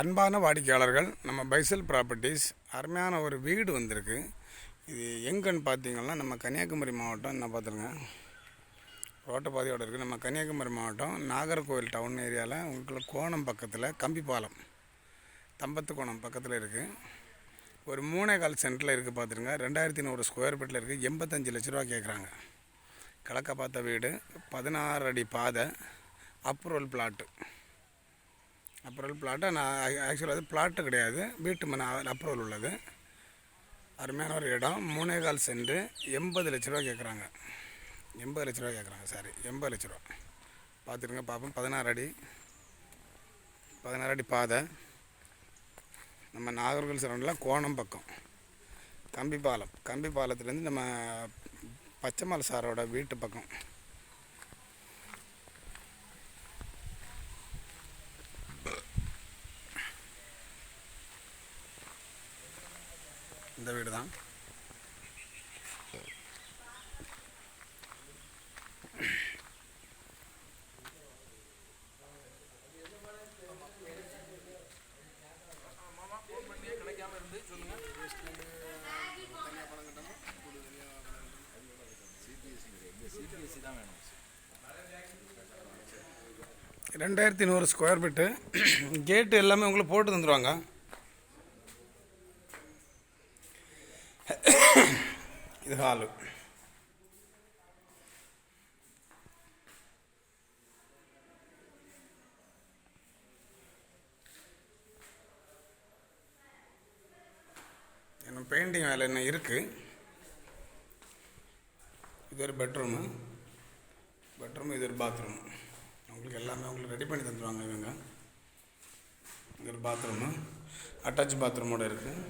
அன்பான வாடிக்கையாளர்கள் நம்ம பைசல் ப்ராப்பர்ட்டிஸ் அருமையான ஒரு வீடு வந்திருக்கு. இது எங்கன்னு பார்த்தீங்கன்னா நம்ம கன்னியாகுமரி மாவட்டம் என்ன பார்த்துருங்க? ரோட்டப்பாதையோட இருக்குது நம்ம கன்னியாகுமரி மாவட்டம் நாகர்கோவில் டவுன் ஏரியாவில் உங்களுக்கு கோணம் பக்கத்தில் கம்பிப்பாலம். தம்பத்து கோணம் பக்கத்தில் இருக்குது ஒரு மூணே கால் சென்டரில் இருக்குது பார்த்துருங்க. ரெண்டாயிரத்தி நூறு ஸ்கொயர் ஃபீட்டில் இருக்குது எண்பத்தஞ்சு லட்ச ரூபா கேட்குறாங்க கிழக்க பார்த்த வீடு பதினாறு அடி பாதை அப்ரூவல் பிளாட்டு அப்ரூவல் பிளாட்டு நான் ஆக்சுவலாக அது பிளாட்டு கிடையாது. வீட்டு மன அப்ரூவல் உள்ளது. அருமையான ஒரு இடம். மூணே கால் சென்று எண்பது லட்ச ரூபா கேட்குறாங்க எண்பது லட்ச ரூபா கேட்குறாங்க சாரி எண்பது லட்ச ரூபா. பார்த்துருங்க பார்ப்போம். பதினாறு அடி. பதினாறு அடி பாதை. நம்ம நாகர்கோவில் சரௌண்டில் கோணம் பக்கம். கம்பி பாலம். கம்பி பாலத்துலேருந்து நம்ம பச்சைமலை சாரோட வீட்டு பக்கம். இந்த வீடு தான். ரெண்டாயிரத்தி நூறு ஸ்கொயர் ஃபீட்டு கேட்டு எல்லாமே உங்களுக்கு போட்டு தந்துடுவாங்க இது ஹாலு இன்னும் பெயிண்டிங் வேலை இன்னும் இருக்குது இது ஒரு பெட்ரூமு பெட்ரூம் இது ஒரு பாத்ரூம் உங்களுக்கு எல்லாமே உங்களுக்கு ரெடி பண்ணி தந்துடுவாங்க இவங்க. இது ஒரு பாத்ரூமு அட்டாச் பாத்ரூமோடு இருக்குது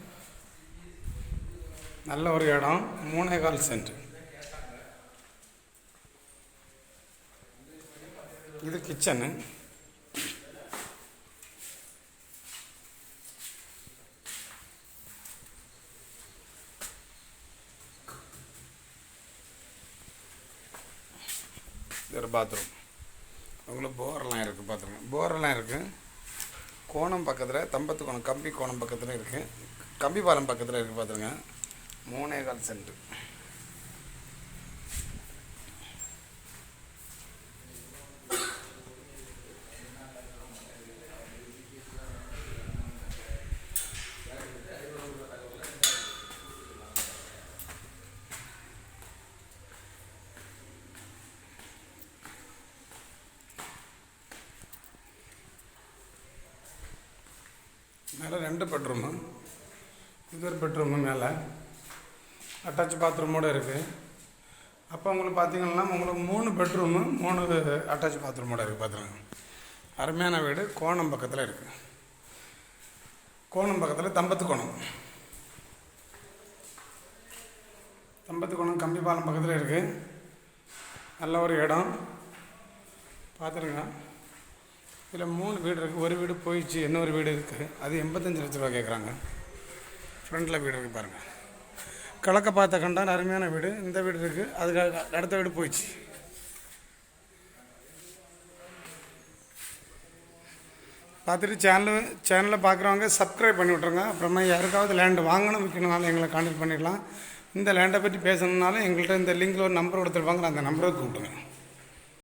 நல்ல ஒரு இடம் மூணே கால் சென்ட். இது கிச்சனு. ஒரு பாத்ரூம் உங்களுக்கு போரெல்லாம் இருக்குது பார்த்துருங்க போரெல்லாம் இருக்குது கோணம் பக்கத்தில் தம்பத்து கோணம் கம்பி கோணம் பக்கத்தில் இருக்குது கம்பி பாலம் பக்கத்தில் இருக்குது பார்த்துருங்க மூணே கால் சென்ட் மேலே ரெண்டு பெட்ரூமு. இது ஒரு பெட்ரூமு மேலே. அட்டாச் பாத்ரூமோடு இருக்குது அப்போ உங்களுக்கு பார்த்தீங்கன்னா உங்களுக்கு மூணு பெட்ரூமு மூணு அட்டாச் பாத்ரூமோட இருக்குது பார்த்துருங்க அருமையான வீடு. கோணம் பக்கத்தில் இருக்குது கோணம் பக்கத்தில் தம்பத்து கோணம். தம்பத்து கோணம் கம்பி பாலம் பக்கத்தில் இருக்குது நல்ல ஒரு இடம். பார்த்துருங்க இதில் மூணு வீடு இருக்குது ஒரு வீடு போயிடுச்சு இன்னொரு வீடு இருக்குது அது எண்பத்தஞ்சு லட்ச ரூபா கேட்குறாங்க ஃப்ரண்ட்டில் வீடு இருக்குது பாருங்கள் கிழக்க பார்த்த கண்டான் அருமையான வீடு. இந்த வீடு இருக்குது அதுக்கு அடுத்த வீடு போயிடுச்சு. பார்த்துட்டு சேனல் சேனலில் பார்க்குறவங்க சப்ஸ்கிரைப் பண்ணி விட்ருங்க அப்புறமா யாருக்காவது லேண்டு வாங்கணும் விற்கணுனாலும் எங்களை கான்டாக்ட் பண்ணிடலாம். இந்த லேண்டை பற்றி பேசணுன்னாலும் எங்கள்கிட்ட இந்த லிங்கில் ஒரு நம்பர் கொடுத்துருப்பாங்க அந்த நம்பரை கூப்பிடுங்க